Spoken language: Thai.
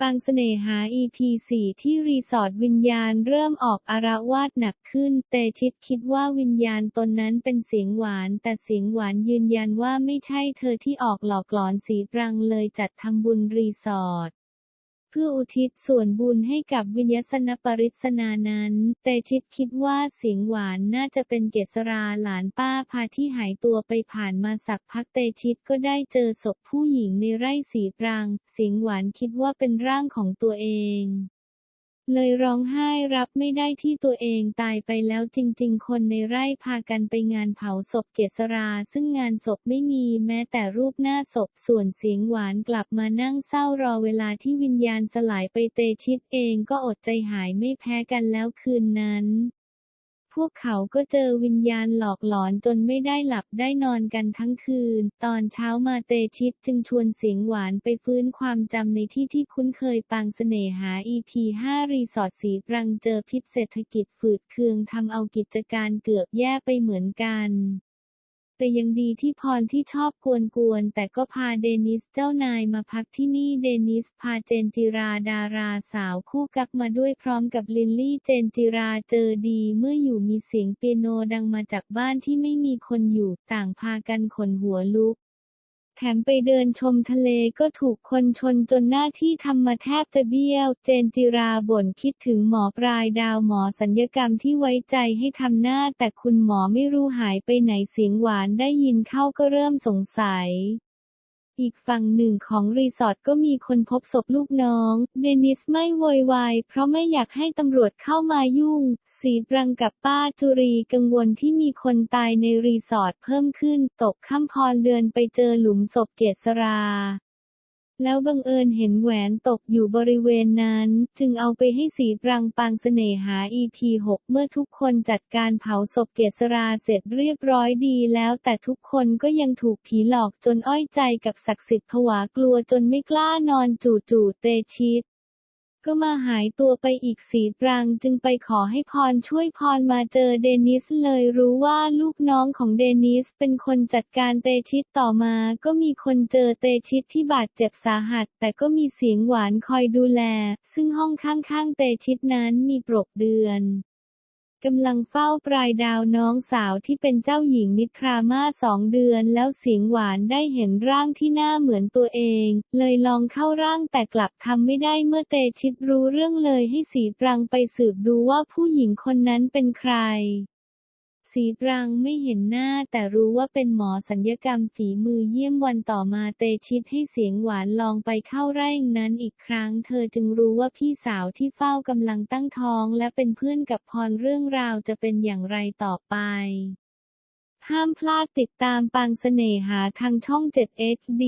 ปังเสน่หา EP 4 ที่รีสอร์ทวิญญาณเริ่มออกอารวาสหนักขึ้น เตชิตคิดว่าวิญญาณตนนั้นเป็นเสียงหวาน แต่เสียงหวานยืนยันว่าไม่ใช่เธอที่ออกหลอกหลอนสีตรังเลยจัดทำบุญรีสอร์ท พื่ออุทิศส่วนบุญให้กับวิญญาสนปริศนานั้น แต่ชิดคิดว่าเสียงหวานน่าจะเป็นเกษราหลานป้าพาที่หายตัวไปผ่านมาสักพักแต่ชิดก็ได้เจอศพผู้หญิงในไร่สีตรัง เสียงหวานคิดว่าเป็นร่างของตัวเอง เลยร้องไห้รับไม่ได้ที่ตัวเองตายไปแล้วจริง ๆ คนในไร่พากันไปงานเผาศพเกษรา ซึ่งงานศพไม่มีแม้แต่รูปหน้าศพส่วนเสียงหวานกลับมานั่งเศร้ารอเวลาที่วิญญาณสลายไปเตชิตเองก็อดใจหายไม่แพ้กันแล้วคืนนั้น วกเขาก็เจอวิญญาณหลอกหลอนจนไม่ได้หลับได้นอนกันทั้งคืน ตอนเช้ามาเตชิตจึงชวนเสียงหวานไปฟื้นความจำในที่ที่คุ้นเคยปางเสน่หา EP 5 รีสอร์ทสีตรังเจอพิษเศรษฐกิจฝืดเคืองทำเอากิจการเกือบแย่ไปเหมือนกัน แต่ยังดีที่พรที่ชอบกวนๆ แต่ก็พาเดนิสเจ้านายมาพักที่นี่เดนิสพาเจนจิราดาราสาวคู่กักมาด้วยพร้อมกับลินลี่เจนจิราเจอดีเมื่ออยู่มีเสียงเปียโนดังมาจากบ้านที่ไม่มีคนอยู่ต่างพากันขนหัวลุก แถมไปเดินชมทะเลก็ถูกคนชนจนหน้าที่ทำมาแทบจะเบี้ยว เจนจิราบ่นคิดถึงหมอปลายดาวหมอสัญญกรรมที่ไว้ใจให้ทำหน้าแต่คุณหมอไม่รู้หายไปไหนเสียงหวานได้ยินเข้าก็เริ่มสงสัย อีกฝั่งหนึ่งของรีสอร์ทก็มีคนพบศพลูกน้อง เดนิสไม่โวยวายเพราะไม่อยากให้ตำรวจเข้ามายุ่ง สีตรังกับป้าจุรีกังวลที่มีคนตายในรีสอร์ทเพิ่มขึ้น ตกค่ำพรเดือนไปเจอหลุมศพเกษรา แล้วบังเอิญเห็นแหวนตกอยู่บริเวณนั้น จึงเอาไปให้สีตรังปางเสน่หา EP 6 เมื่อทุกคนจัดการเผาศพเกษราเสร็จเรียบร้อยดีแล้วแต่ทุกคนก็ยังถูกผีหลอกจนอ้อยใจกับศักดิ์สิทธิ์ผวากลัวจนไม่กล้านอนจู่ๆเตชิต ก็มาหายตัวไปอีกสีตรังจึงไปขอให้พรช่วยพรมาเจอเดนิสเลยรู้ว่าลูกน้องของเดนิสเป็นคนจัดการเตชิตต่อมาก็มีคนเจอเตชิตที่บาดเจ็บสาหัส แต่ก็มีเสียงหวานคอยดูแล ซึ่งห้องข้างๆเตชิตนั้นมีปรกเดือน กำลังเฝ้าปลายดาวน้องสาวที่เป็นเจ้าหญิงนิทรามาสองเดือนแล้วเสียงหวานได้เห็นร่างที่หน้าเหมือนตัวเอง เลยลองเข้าร่างแต่กลับทำไม่ได้เมื่อเตชิตรู้เรื่องเลยให้สีปรังไปสืบดูว่าผู้หญิงคนนั้นเป็นใคร สีตรังไม่เห็นหน้าแต่รู้ว่าเป็นหมอสัญญกรรมฝีมือเยี่ยมวันต่อมาเตชิตให้เสียงหวานลองไปเข้าไร่นั้นอีกครั้ง เธอจึงรู้ว่าพี่สาวที่เฝ้ากำลังตั้งท้องและเป็นเพื่อนกับพรเรื่องราวจะเป็นอย่างไรต่อไปห้ามพลาดติดตามปางเสน่หาทางช่อง 7 HD